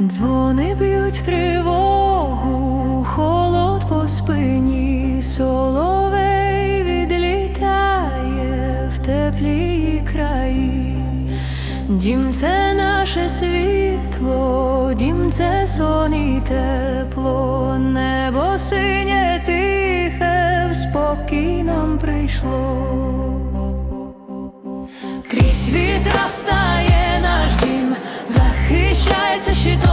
Дзвони б'ють тривогу, холод по спині, соловей відлітає в теплі краї. Дім це наше світло, дім це сон і тепло, небо синє тихе, в спокій нам прийшло. Крізь вітра встає наш дім, захищається щитом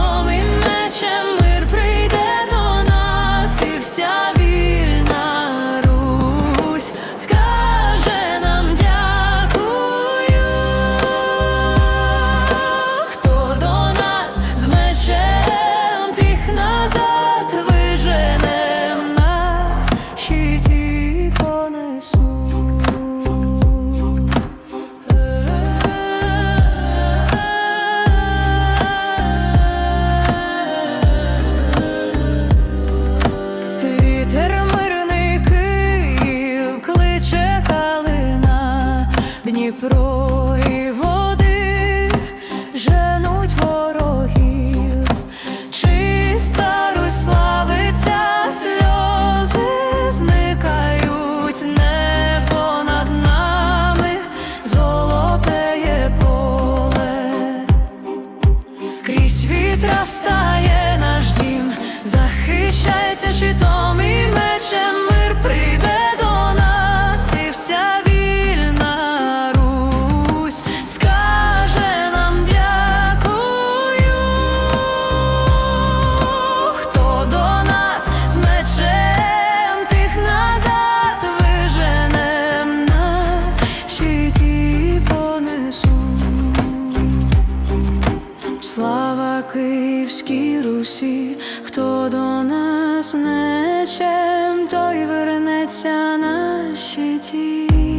Дніпро і води женуть ворогів, чиста Русь славиться, сльози зникають не понад нами, золотеє поле. Крізь вітра встає наш дім, захищається щитом і мечем мир прийде Слава Київській Русі, хто до нас нечем, той вернеться на щиті.